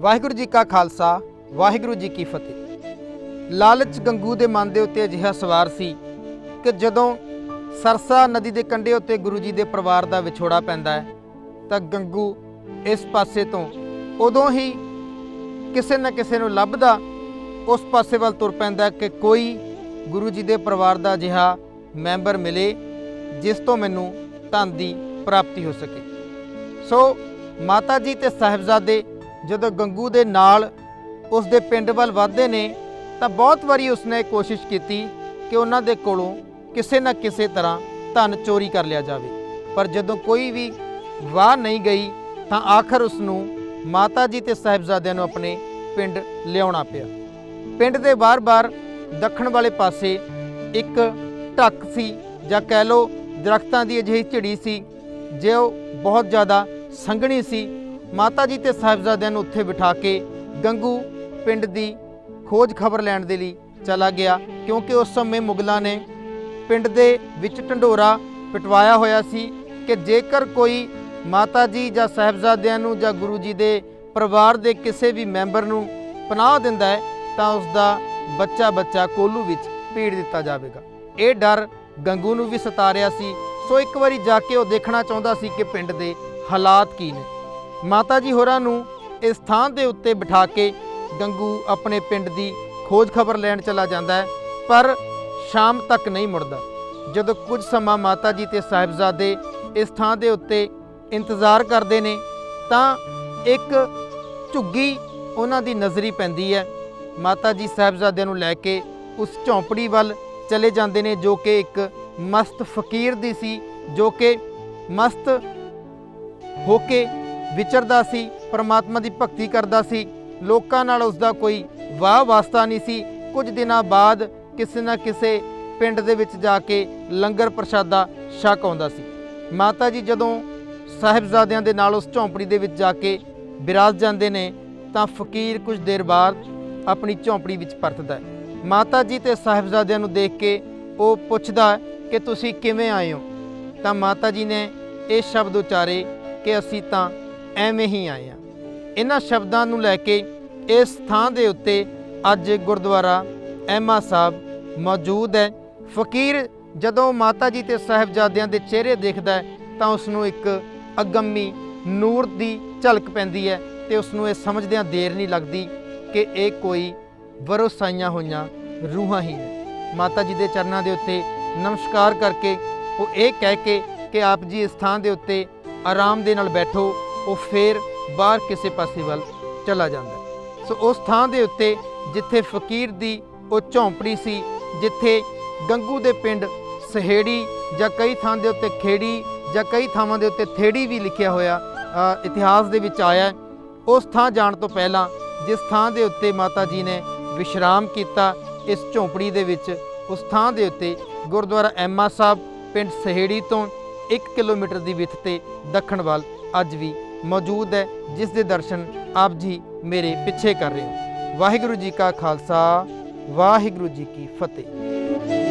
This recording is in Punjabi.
ਵਾਹਿਗੁਰੂ ਜੀ ਕਾ ਖਾਲਸਾ, ਵਾਹਿਗੁਰੂ ਜੀ ਕੀ ਫਤਿਹ। ਲਾਲਚ ਗੰਗੂ ਦੇ ਮਨ ਦੇ ਉੱਤੇ ਅਜਿਹਾ ਸਵਾਰ ਸੀ ਕਿ ਜਦੋਂ ਸਰਸਾ ਨਦੀ ਦੇ ਕੰਢੇ ਉੱਤੇ ਗੁਰੂ ਜੀ ਦੇ ਪਰਿਵਾਰ ਦਾ ਵਿਛੋੜਾ ਪੈਂਦਾ ਹੈ, ਤਾਂ ਗੰਗੂ ਇਸ ਪਾਸੇ ਤੋਂ ਉਦੋਂ ਹੀ ਕਿਸੇ ਨਾ ਕਿਸੇ ਨੂੰ ਲੱਭਦਾ, ਉਸ ਪਾਸੇ ਵੱਲ ਤੁਰ ਪੈਂਦਾ ਕਿ ਕੋਈ ਗੁਰੂ ਜੀ ਦੇ ਪਰਿਵਾਰ ਦਾ ਅਜਿਹਾ ਮੈਂਬਰ ਮਿਲੇ, ਜਿਸ ਤੋਂ ਮੈਨੂੰ ਧਨ ਦੀ ਪ੍ਰਾਪਤੀ ਹੋ ਸਕੇ। ਸੋ ਮਾਤਾ ਜੀ ਤੇ ਸਾਹਿਬਜ਼ਾਦੇ ਜਦੋਂ ਗੰਗੂ ਦੇ ਨਾਲ ਉਸ ਦੇ ਪਿੰਡ ਵੱਲ ਵਧਦੇ ਨੇ, ਤਾਂ ਬਹੁਤ ਵਾਰੀ ਉਸਨੇ ਕੋਸ਼ਿਸ਼ ਕੀਤੀ ਕਿ ਉਹਨਾਂ ਦੇ ਕੋਲੋਂ ਕਿਸੇ ਨਾ ਕਿਸੇ ਤਰ੍ਹਾਂ ਧਨ ਚੋਰੀ ਕਰ ਲਿਆ ਜਾਵੇ। ਪਰ ਜਦੋਂ ਕੋਈ ਵੀ ਵਾਹ ਨਹੀਂ ਗਈ, ਤਾਂ ਆਖਰ ਉਸ ਨੂੰ ਮਾਤਾ ਜੀ ਤੇ ਸਾਹਿਬਜ਼ਾਦਿਆਂ ਨੂੰ ਆਪਣੇ ਪਿੰਡ ਲਿਆਉਣਾ ਪਿਆ। ਪਿੰਡ ਦੇ ਬਾਹਰ-ਬਾਹਰ ਦੱਖਣ ਵਾਲੇ ਪਾਸੇ ਇੱਕ ਢੱਕ ਸੀ, ਜਾਂ ਕਹਿ ਲਓ ਦਰਖਤਾਂ ਦੀ ਅਜਿਹੀ ਝੜੀ ਸੀ, ਜੋ ਬਹੁਤ ਜ਼ਿਆਦਾ ਸੰਘਣੀ ਸੀ ਮਾਤਾ ਜੀ ਤੇ ਸਾਹਿਬਜ਼ਾਦਿਆਂ ਨੂੰ ਉੱਥੇ ਬਿਠਾ ਕੇ ਗੰਗੂ ਪਿੰਡ ਦੀ ਖੋਜ ਖਬਰ ਲੈਣ ਦੇ ਲਈ ਚਲਾ ਗਿਆ, ਕਿਉਂਕਿ ਉਸ ਸਮੇਂ ਮੁਗਲਾਂ ਨੇ ਪਿੰਡ ਦੇ ਵਿੱਚ ਢੰਡੋਰਾ ਪਿਟਵਾਇਆ ਹੋਇਆ ਸੀ ਕਿ ਜੇਕਰ ਕੋਈ ਮਾਤਾ ਜੀ ਜਾਂ ਸਾਹਿਬਜ਼ਾਦਿਆਂ ਨੂੰ ਜਾਂ ਗੁਰੂ ਜੀ ਦੇ ਪਰਿਵਾਰ ਦੇ ਕਿਸੇ ਵੀ ਮੈਂਬਰ ਨੂੰ ਪਨਾਹ ਦਿੰਦਾ ਹੈ, ਤਾਂ ਉਸ ਦਾ ਬੱਚਾ ਬੱਚਾ ਕੋਲੂ ਵਿੱਚ ਪੀੜ ਦਿੱਤਾ ਜਾਵੇਗਾ। ਇਹ ਡਰ ਗੰਗੂ ਨੂੰ ਵੀ ਸਤਾ ਰਿਹਾ ਸੀ, ਸੋ ਇੱਕ ਵਾਰੀ ਜਾ ਕੇ ਉਹ ਦੇਖਣਾ ਚਾਹੁੰਦਾ ਸੀ ਕਿ ਪਿੰਡ ਦੇ ਹਾਲਾਤ ਕੀ ਨੇ। ਮਾਤਾ ਜੀ ਹੋਰਾਂ ਨੂੰ ਇਸ ਥਾਂ ਦੇ ਉੱਤੇ ਬਿਠਾ ਕੇ ਗੰਗੂ ਆਪਣੇ ਪਿੰਡ ਦੀ ਖੋਜ ਖਬਰ ਲੈਣ ਚਲਾ ਜਾਂਦਾ ਹੈ, ਪਰ ਸ਼ਾਮ ਤੱਕ ਨਹੀਂ ਮੁੜਦਾ। ਜਦੋਂ ਕੁਝ ਸਮਾਂ ਮਾਤਾ ਜੀ ਤੇ ਸਾਹਿਬਜ਼ਾਦੇ ਇਸ ਥਾਂ ਦੇ ਉੱਤੇ ਇੰਤਜ਼ਾਰ ਕਰਦੇ ਨੇ, ਤਾਂ ਇੱਕ ਝੁੱਗੀ ਉਹਨਾਂ ਦੀ ਨਜ਼ਰੀ ਪੈਂਦੀ ਹੈ। ਮਾਤਾ ਜੀ ਸਾਹਿਬਜ਼ਾਦਿਆਂ ਨੂੰ ਲੈ ਕੇ ਉਸ ਝੌਂਪੜੀ ਵੱਲ ਚਲੇ ਜਾਂਦੇ ਨੇ, ਜੋ ਕਿ ਇੱਕ ਮਸਤ ਫਕੀਰ ਦੀ ਸੀ, ਜੋ ਕਿ ਮਸਤ ਹੋ ਕੇ ਵਿਚਰਦਾ ਸੀ, ਪਰਮਾਤਮਾ ਦੀ ਭਗਤੀ ਕਰਦਾ ਸੀ। ਲੋਕਾਂ ਨਾਲ ਉਸ ਦਾ ਕੋਈ ਵਾਹ ਵਾਸਤਾ ਨਹੀਂ ਸੀ। ਕੁਝ ਦਿਨਾਂ ਬਾਅਦ ਕਿਸੇ ਨਾ ਕਿਸੇ ਪਿੰਡ ਦੇ ਵਿੱਚ ਜਾ ਕੇ ਲੰਗਰ ਪ੍ਰਸ਼ਾਦਾ ਛਕ ਆਉਂਦਾ ਸੀ। ਮਾਤਾ ਜੀ ਜਦੋਂ ਸਾਹਿਬਜ਼ਾਦਿਆਂ ਦੇ ਨਾਲ ਉਸ ਝੌਂਪੜੀ ਦੇ ਵਿੱਚ ਜਾ ਕੇ ਬਿਰਾਜ ਜਾਂਦੇ ਨੇ, ਤਾਂ ਫਕੀਰ ਕੁਝ ਦੇਰ ਬਾਅਦ ਆਪਣੀ ਝੌਂਪੜੀ ਵਿੱਚ ਪਰਤਦਾ ਹੈ। ਮਾਤਾ ਜੀ ਤੇ ਸਾਹਿਬਜ਼ਾਦਿਆਂ ਨੂੰ ਦੇਖ ਕੇ ਉਹ ਪੁੱਛਦਾ ਕਿ ਤੁਸੀਂ ਕਿਵੇਂ ਆਏ ਹੋ? ਤਾਂ ਮਾਤਾ ਜੀ ਨੇ ਇਹ ਸ਼ਬਦ ਉਚਾਰੇ ਕਿ ਅਸੀਂ ਤਾਂ ਐਵੇਂ ਹੀ ਆਏ ਹਾਂ ਇਹਨਾਂ ਸ਼ਬਦਾਂ ਨੂੰ ਲੈ ਕੇ ਇਸ ਥਾਂ ਦੇ ਉੱਤੇ ਅੱਜ ਗੁਰਦੁਆਰਾ ਐਮਾ ਸਾਹਿਬ ਮੌਜੂਦ ਹੈ। ਫਕੀਰ ਜਦੋਂ ਮਾਤਾ ਜੀ ਤੇ ਸਾਹਿਬਜ਼ਾਦਿਆਂ ਦੇ ਚਿਹਰੇ ਦੇਖਦਾ ਹੈ ਤਾਂ ਉਸ ਨੂੰ ਇੱਕ ਅਗੰਮੀ ਨੂਰ ਦੀ ਝਲਕ ਪੈਂਦੀ ਹੈ ਤੇ ਉਸ ਨੂੰ ਇਹ ਸਮਝਦਿਆਂ ਦੇਰ ਨਹੀਂ ਲੱਗਦੀ ਕਿ ਇਹ ਕੋਈ ਵਰੋਸਾਈਆਂ ਹੋਈਆਂ ਰੂਹਾਂ ਹੀ ਨੇ। ਮਾਤਾ ਜੀ ਦੇ ਚਰਨਾਂ ਦੇ ਉੱਤੇ ਨਮਸਕਾਰ ਕਰਕੇ ਉਹ ਇਹ ਕਹਿ ਕੇ ਕਿ ਆਪ ਜੀ ਇਸ ਥਾਂ ਦੇ ਉੱਤੇ ਆਰਾਮ ਦੇ ਨਾਲ ਬੈਠੋ ਉਹ ਫੇਰ ਬਾਹਰ ਕਿਸੇ ਪਾਸੇ ਵੱਲ ਚਲਾ ਜਾਂਦਾ। ਸੋ ਉਸ ਥਾਂ ਦੇ ਉੱਤੇ ਜਿੱਥੇ ਫਕੀਰ ਦੀ ਉਹ ਝੌਂਪੜੀ ਸੀ, ਜਿੱਥੇ ਗੰਗੂ ਦੇ ਪਿੰਡ ਸਹੇੜੀ ਜਾਂ ਕਈ ਥਾਂ ਦੇ ਉੱਤੇ ਖੇੜੀ ਜਾਂ ਕਈ ਥਾਵਾਂ ਦੇ ਉੱਤੇ ਥੇੜੀ ਵੀ ਲਿਖਿਆ ਹੋਇਆ ਇਤਿਹਾਸ ਦੇ ਵਿੱਚ ਆਇਆ ਉਸ ਥਾਂ ਜਾਣ ਤੋਂ ਪਹਿਲਾਂ ਜਿਸ ਥਾਂ ਦੇ ਉੱਤੇ ਮਾਤਾ ਜੀ ਨੇ ਵਿਸ਼ਰਾਮ ਕੀਤਾ, ਇਸ ਝੌਂਪੜੀ ਦੇ ਵਿੱਚ ਉਸ ਥਾਂ ਦੇ ਉੱਤੇ ਗੁਰਦੁਆਰਾ ਐਮਾ ਸਾਹਿਬ, ਪਿੰਡ ਸਹੇੜੀ ਤੋਂ 1 ਕਿਲੋਮੀਟਰ ਦੀ ਵਿੱਥ ਤੇ ਦੱਖਣ ਵੱਲ ਅੱਜ ਵੀ ਮੌਜੂਦ ਹੈ, ਜਿਸ ਦੇ ਦਰਸ਼ਨ ਆਪ ਜੀ ਮੇਰੇ ਪਿੱਛੇ ਕਰ ਰਹੇ ਹੋ। ਵਾਹਿਗੁਰੂ ਜੀ ਕਾ ਖਾਲਸਾ, ਵਾਹਿਗੁਰੂ ਜੀ ਕੀ ਫਤਿਹ।